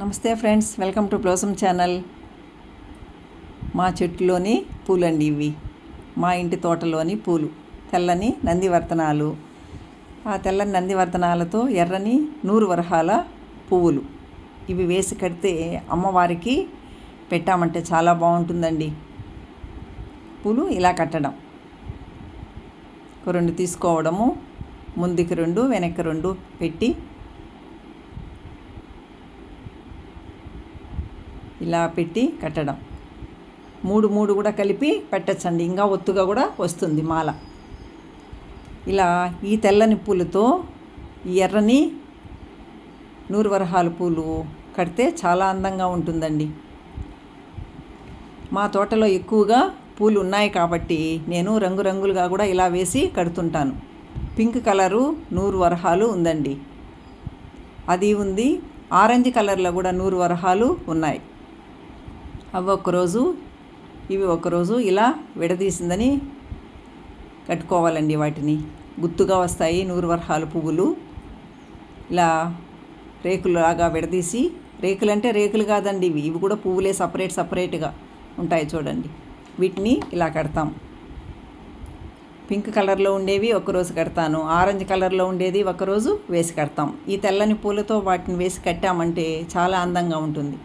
నమస్తే friends welcome to blossom channel. మా చెట్టులోని పూలండి ఇవి. మా ఇంటి తోటలోని పూలు. తెల్లని నందివర్తనాలు. ఆ తెల్లని నందివర్తనాలతో ఎర్రని నూరు వరహాల పువ్వులు. ఇవి వేసి కడితే అమ్మవారికి పెట్టామంటే చాలా బాగుంటుందండి. పూలు ఇలా కట్టడం. రెండు తీసుకోవడము ముందుకి రెండు వెనక్కి రెండు పెట్టి ఇలా పెట్టి కట్టడం. మూడు మూడు కూడా కలిపి పెట్టచ్చండి. ఇంకా ఒత్తుగా కూడా వస్తుంది మాల. ఇలా ఈ తెల్లని పూలతో ఈ ఎర్రని నూరువరహాల పూలు కడితే చాలా అందంగా ఉంటుందండి. మా తోటలో ఎక్కువగా పూలు ఉన్నాయి కాబట్టి నేను రంగురంగులుగా కూడా ఇలా వేసి కడుతుంటాను. పింక్ కలరు నూరు వరహాలు ఉందండి. అది ఉంది. ఆరెంజ్ కలర్లో కూడా నూరు వరహాలు ఉన్నాయి. అవి ఒకరోజు ఇవి ఒకరోజు ఇలా విడదీసిందని కట్టుకోవాలండి వాటిని. గుత్తుగా వస్తాయి నూరు వర్హాలు పువ్వులు. ఇలా రేకులాగా విడదీసి రేకులు అంటే రేకులు కాదండి ఇవి. ఇవి కూడా పువ్వులే సపరేట్ సపరేట్గా ఉంటాయి చూడండి. వీటిని ఇలా కడతాం. పింక్ కలర్లో ఉండేవి ఒకరోజు కడతాను. ఆరెంజ్ కలర్లో ఉండేది ఒకరోజు వేసి కడతాం. ఈ తెల్లని పూలతో వాటిని వేసి కట్టామంటే చాలా అందంగా ఉంటుంది.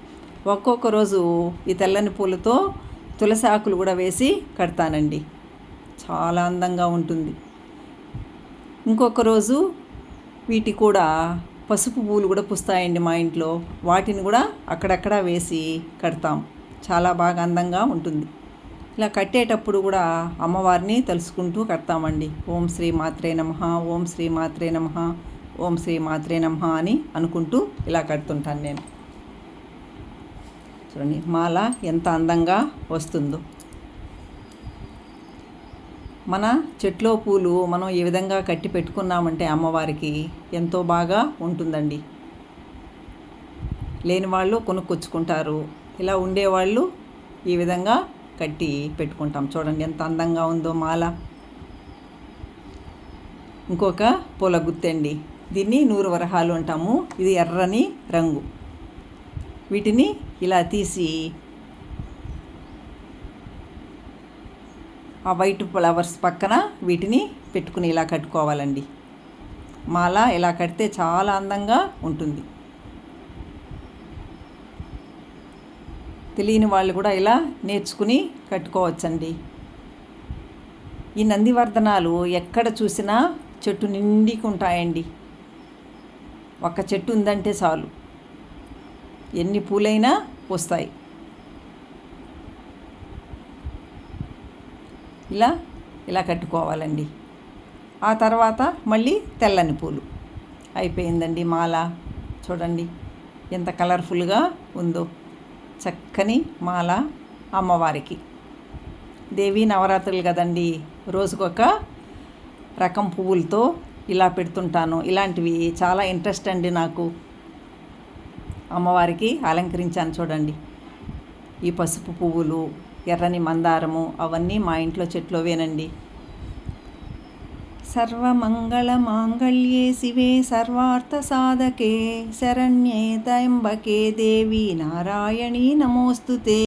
ఒక్కొక్క రోజు ఈ తెల్లని పూలతో తులసి ఆకులు కూడా వేసి కడతానండి. చాలా అందంగా ఉంటుంది. ఇంకొక రోజు వీటి కూడా పసుపు పూలు కూడా పుస్తాయండి మా ఇంట్లో. వాటిని కూడా అక్కడక్కడ వేసి కడతాం. చాలా బాగా అందంగా ఉంటుంది. ఇలా కట్టేటప్పుడు కూడా అమ్మవారిని తలుసుకుంటూ కడతామండి. ఓం శ్రీ మాత్రే నమ ఓం శ్రీ మాత్రే నమ ఓం శ్రీ మాత్రే నమ అని అనుకుంటూ ఇలా కడుతుంటాను నేను. చూడండి మాల ఎంత అందంగా వస్తుందో. మన చెట్లో పూలు మనం ఏ విధంగా కట్టి పెట్టుకున్నామంటే అమ్మవారికి ఎంతో బాగా ఉంటుందండి. లేని వాళ్ళు కొనుక్కొచ్చుకుంటారు. ఇలా ఉండేవాళ్ళు ఈ విధంగా కట్టి పెట్టుకుంటాం. చూడండి ఎంత అందంగా ఉందో మాల. ఇంకొక పూల గుత్తండి. దీన్ని నూరు వరహాలు అంటాము. ఇది ఎర్రని రంగు. వీటిని ఇలా తీసి ఆ వైట్ ఫ్లవర్స్ పక్కన వీటిని పెట్టుకుని ఇలా కట్టుకోవాలండి. మాల ఇలా కడితే చాలా అందంగా ఉంటుంది. తెలియని వాళ్ళు కూడా ఇలా నేర్చుకుని కట్టుకోవచ్చండి. ఈ నందివర్ధనాలు ఎక్కడ చూసినా చెట్టు నిండికి ఉంటాయండి. ఒక చెట్టు ఉందంటే చాలు. ఎన్ని పూలైనా వస్తాయి. ఇలా ఇలా కట్టుకోవాలండి. ఆ తర్వాత మళ్ళీ తెల్లని పూలు. అయిపోయిందండి మాల. చూడండి ఎంత కలర్ఫుల్గా ఉందో. చక్కని మాల అమ్మవారికి. దేవి నవరాత్రులు కదండి. రోజుకొక రకం పువ్వులతో ఇలా పెడుతుంటాను. ఇలాంటివి చాలా ఇంట్రెస్ట్ అండి నాకు. అమ్మవారికి అలంకరించాను చూడండి. ఈ పసుపు పువ్వులు ఎర్రని మందారము అవన్నీ మా ఇంట్లో చెట్లోవేనండి. సర్వమంగళమాంగళ్యే శివే సర్వార్థ సాధకే శరణ్యే త్రయంబకే దేవి నారాయణీ నమోస్తుతే.